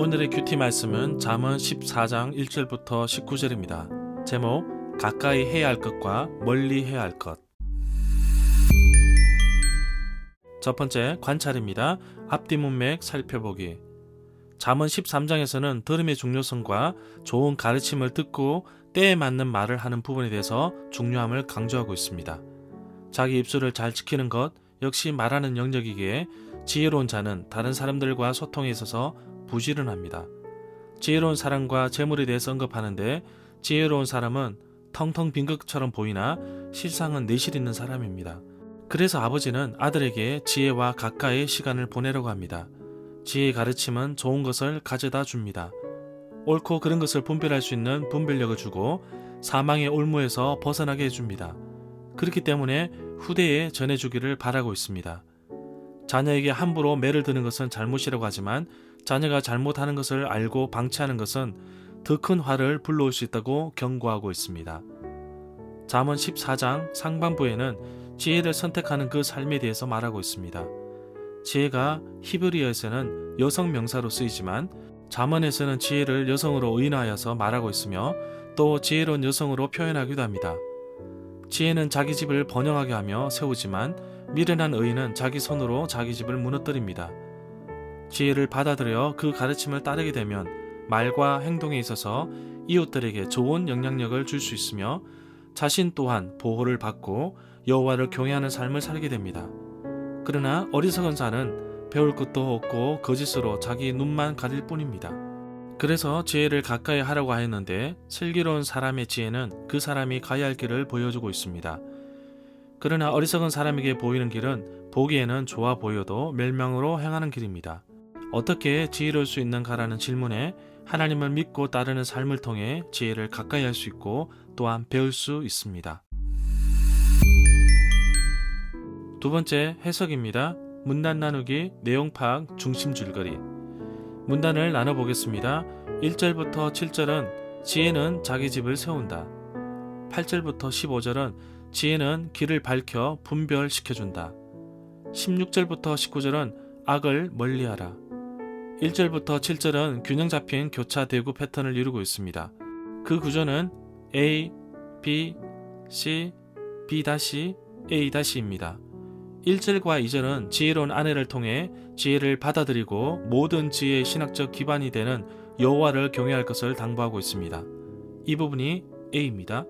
오늘의 큐티 말씀은 잠언 14장 1절부터 19절입니다. 제목 가까이 해야 할 것과 멀리 해야 할 것. 첫 번째 관찰입니다. 앞뒤 문맥 살펴보기. 잠언 13장에서는 들음의 중요성과 좋은 가르침을 듣고 때에 맞는 말을 하는 부분에 대해서 중요함을 강조하고 있습니다. 자기 입술을 잘 지키는 것 역시 말하는 영역이기에 지혜로운 자는 다른 사람들과 소통에 있어서 부지런합니다. 지혜로운 사람과 재물에 대해서 언급하는데 지혜로운 사람은 텅텅 빈 것처럼 보이나 실상은 내실 있는 사람입니다. 그래서 아버지는 아들에게 지혜와 가까이 시간을 보내려고 합니다. 지혜의 가르침은 좋은 것을 가져다 줍니다. 옳고 그른 것을 분별할 수 있는 분별력을 주고 사망의 올무에서 벗어나게 해줍니다. 그렇기 때문에 후대에 전해주기를 바라고 있습니다. 자녀에게 함부로 매를 드는 것은 잘못이라고 하지만 자녀가 잘못하는 것을 알고 방치하는 것은 더 큰 화를 불러올 수 있다고 경고하고 있습니다. 잠언 14장 상반부에는 지혜를 선택하는 그 삶에 대해서 말하고 있습니다. 지혜가 히브리어에서는 여성 명사로 쓰이지만 잠언에서는 지혜를 여성으로 의인하여서 말하고 있으며 또 지혜로운 여성으로 표현하기도 합니다. 지혜는 자기 집을 번영하게 하며 세우지만 미련한 의인은 자기 손으로 자기 집을 무너뜨립니다. 지혜를 받아들여 그 가르침을 따르게 되면 말과 행동에 있어서 이웃들에게 좋은 영향력을 줄 수 있으며 자신 또한 보호를 받고 여호와를 경외하는 삶을 살게 됩니다. 그러나 어리석은 자는 배울 것도 없고 거짓으로 자기 눈만 가릴 뿐입니다. 그래서 지혜를 가까이 하라고 하였는데 슬기로운 사람의 지혜는 그 사람이 가야 할 길을 보여주고 있습니다. 그러나 어리석은 사람에게 보이는 길은 보기에는 좋아 보여도 멸망으로 행하는 길입니다. 어떻게 지혜로울 수 있는가라는 질문에 하나님을 믿고 따르는 삶을 통해 지혜를 가까이 할 수 있고 또한 배울 수 있습니다. 두 번째 해석입니다. 문단 나누기 내용 파악 중심 줄거리. 문단을 나눠보겠습니다. 1절부터 7절은 지혜는 자기 집을 세운다. 8절부터 15절은 지혜는 길을 밝혀 분별시켜준다. 16절부터 19절은 악을 멀리하라. 1절부터 7절은 균형 잡힌 교차 대구 패턴을 이루고 있습니다. 그 구조는 A, B, C, B A입니다. 1절과 2절은 지혜로운 아내를 통해 지혜를 받아들이고 모든 지혜의 신학적 기반이 되는 여호와를 경외할 것을 당부하고 있습니다. 이 부분이 A입니다.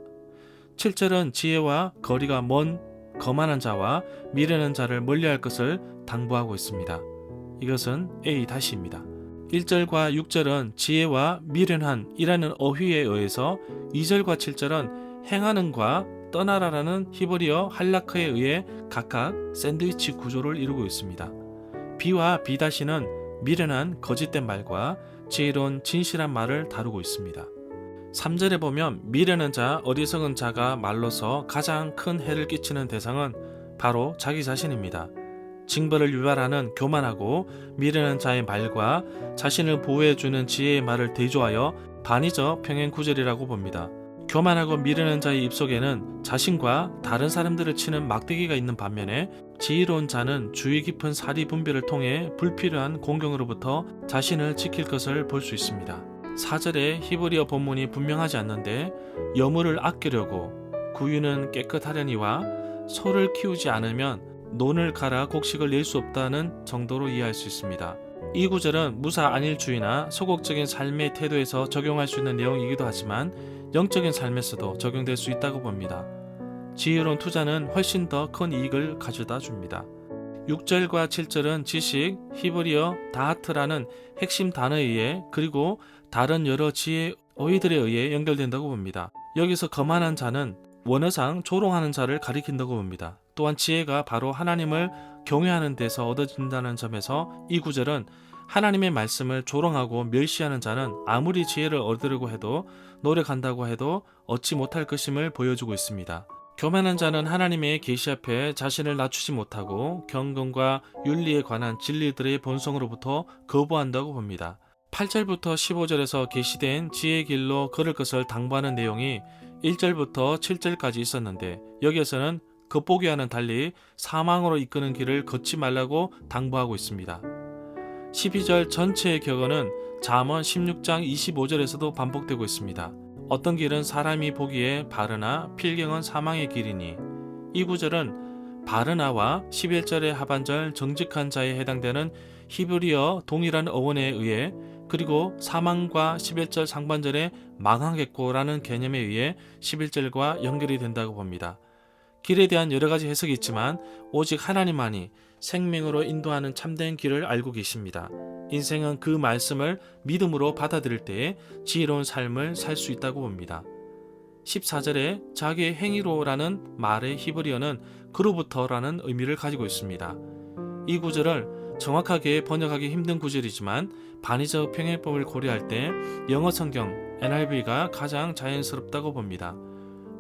7절은 지혜와 거리가 먼 거만한 자와 미련한 자를 멀리할 것을 당부하고 있습니다. 이것은 A-입니다. 1절과 6절은 지혜와 미련한이라는 어휘에 의해서 2절과 7절은 행하는과 떠나라라는 히브리어 할라크에 의해 각각 샌드위치 구조를 이루고 있습니다. B와 B-는 미련한 거짓된 말과 지혜로운 진실한 말을 다루고 있습니다. 3절에 보면 미련한 자, 어리석은 자가 말로서 가장 큰 해를 끼치는 대상은 바로 자기 자신입니다. 징벌을 유발하는 교만하고 미련한 자의 말과 자신을 보호해주는 지혜의 말을 대조하여 반의적 평행 구절이라고 봅니다. 교만하고 미련한 자의 입속에는 자신과 다른 사람들을 치는 막대기가 있는 반면에 지혜로운 자는 주의 깊은 사리 분별을 통해 불필요한 공경으로부터 자신을 지킬 것을 볼 수 있습니다. 4절에 히브리어 본문이 분명하지 않는데 여물을 아끼려고 구유는 깨끗하려니와 소를 키우지 않으면 논을 갈아 곡식을 낼 수 없다는 정도로 이해할 수 있습니다. 이 구절은 무사 안일주의나 소극적인 삶의 태도에서 적용할 수 있는 내용이기도 하지만 영적인 삶에서도 적용될 수 있다고 봅니다. 지혜로운 투자는 훨씬 더 큰 이익을 가져다 줍니다. 6절과 7절은 지식, 히브리어, 다하트라는 핵심 단어에 의해 그리고 다른 여러 지혜 어휘들에 의해 연결된다고 봅니다. 여기서 거만한 자는 원어상 조롱하는 자를 가리킨다고 봅니다. 또한 지혜가 바로 하나님을 경외하는 데서 얻어진다는 점에서 이 구절은 하나님의 말씀을 조롱하고 멸시하는 자는 아무리 지혜를 얻으려고 해도 노력한다고 해도 얻지 못할 것임을 보여주고 있습니다. 교만한 자는 하나님의 계시 앞에 자신을 낮추지 못하고 경건과 윤리에 관한 진리들의 본성으로부터 거부한다고 봅니다. 8절부터 15절에서 계시된 지혜의 길로 걸을 것을 당부하는 내용이 1절부터 7절까지 있었는데 여기에서는 겉보기와는 달리 사망으로 이끄는 길을 걷지 말라고 당부하고 있습니다. 12절 전체의 격언은 잠언 16장 25절에서도 반복되고 있습니다. 어떤 길은 사람이 보기에 바르나 필경은 사망의 길이니 이 구절은 바르나와 11절의 하반절 정직한 자에 해당되는 히브리어 동일한 어원에 의해 그리고 사망과 11절 상반절의 망하겠고라는 개념에 의해 11절과 연결이 된다고 봅니다. 길에 대한 여러 가지 해석이 있지만 오직 하나님만이 생명으로 인도하는 참된 길을 알고 계십니다. 인생은 그 말씀을 믿음으로 받아들일 때에 지혜로운 삶을 살 수 있다고 봅니다. 14절에 자기의 행위로라는 말의 히브리어는 그로부터라는 의미를 가지고 있습니다. 이 구절을 정확하게 번역하기 힘든 구절이지만 반의적 평행법을 고려할 때 영어 성경 NIV가 가장 자연스럽다고 봅니다.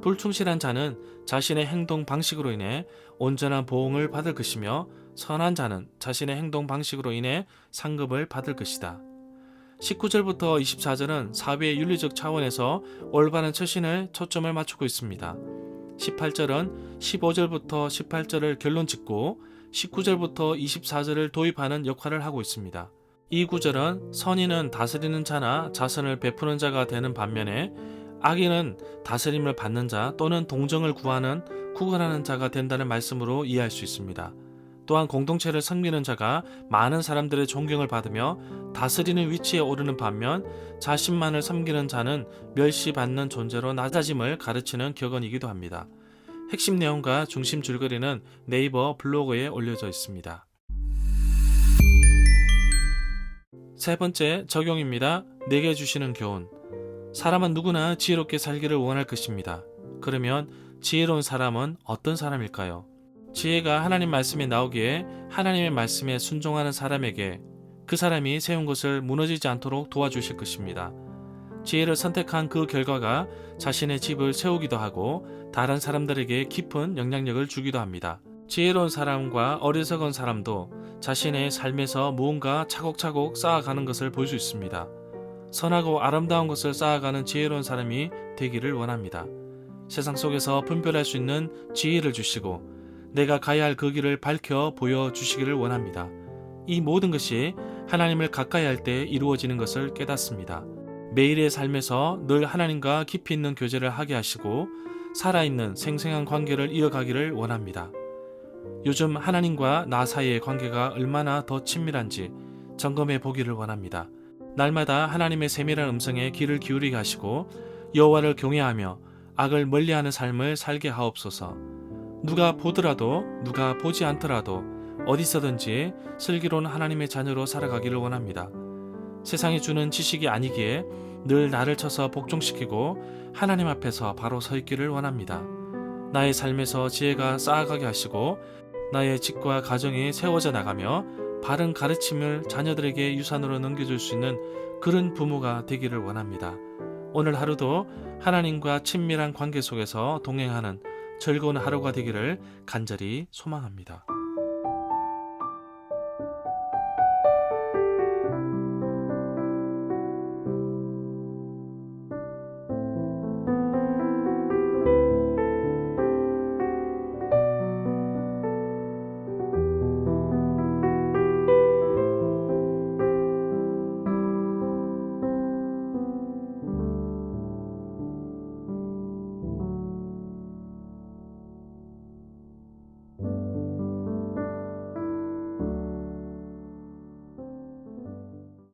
불충실한 자는 자신의 행동 방식으로 인해 온전한 보응을 받을 것이며 선한 자는 자신의 행동 방식으로 인해 상급을 받을 것이다. 19절부터 24절은 사회의 윤리적 차원에서 올바른 처신을 초점을 맞추고 있습니다. 18절은 15절부터 18절을 결론 짓고 19절부터 24절을 도입하는 역할을 하고 있습니다. 이 구절은 선인은 다스리는 자나 자선을 베푸는 자가 되는 반면에 악인은 다스림을 받는 자 또는 동정을 구하는 구걸하는 자가 된다는 말씀으로 이해할 수 있습니다. 또한 공동체를 섬기는 자가 많은 사람들의 존경을 받으며 다스리는 위치에 오르는 반면 자신만을 섬기는 자는 멸시받는 존재로 낮아짐을 가르치는 격언이기도 합니다. 핵심 내용과 중심 줄거리는 네이버 블로그에 올려져 있습니다. 세 번째 적용입니다. 내게 주시는 교훈. 사람은 누구나 지혜롭게 살기를 원할 것입니다. 그러면 지혜로운 사람은 어떤 사람일까요? 지혜가 하나님 말씀에 나오기에 하나님의 말씀에 순종하는 사람에게 그 사람이 세운 것을 무너지지 않도록 도와주실 것입니다. 지혜를 선택한 그 결과가 자신의 집을 세우기도 하고 다른 사람들에게 깊은 영향력을 주기도 합니다. 지혜로운 사람과 어리석은 사람도 자신의 삶에서 무언가 차곡차곡 쌓아가는 것을 볼 수 있습니다. 선하고 아름다운 것을 쌓아가는 지혜로운 사람이 되기를 원합니다. 세상 속에서 분별할 수 있는 지혜를 주시고 내가 가야 할 그 길을 밝혀 보여 주시기를 원합니다. 이 모든 것이 하나님을 가까이 할 때 이루어지는 것을 깨닫습니다. 매일의 삶에서 늘 하나님과 깊이 있는 교제를 하게 하시고 살아있는 생생한 관계를 이어가기를 원합니다. 요즘 하나님과 나 사이의 관계가 얼마나 더 친밀한지 점검해 보기를 원합니다. 날마다 하나님의 세밀한 음성에 귀를 기울이게 하시고 여호와를 경외하며 악을 멀리하는 삶을 살게 하옵소서. 누가 보더라도 누가 보지 않더라도 어디서든지 슬기로운 하나님의 자녀로 살아가기를 원합니다. 세상이 주는 지식이 아니기에 늘 나를 쳐서 복종시키고 하나님 앞에서 바로 서 있기를 원합니다. 나의 삶에서 지혜가 쌓아가게 하시고 나의 집과 가정이 세워져 나가며 바른 가르침을 자녀들에게 유산으로 넘겨줄 수 있는 그런 부모가 되기를 원합니다. 오늘 하루도 하나님과 친밀한 관계 속에서 동행하는 즐거운 하루가 되기를 간절히 소망합니다.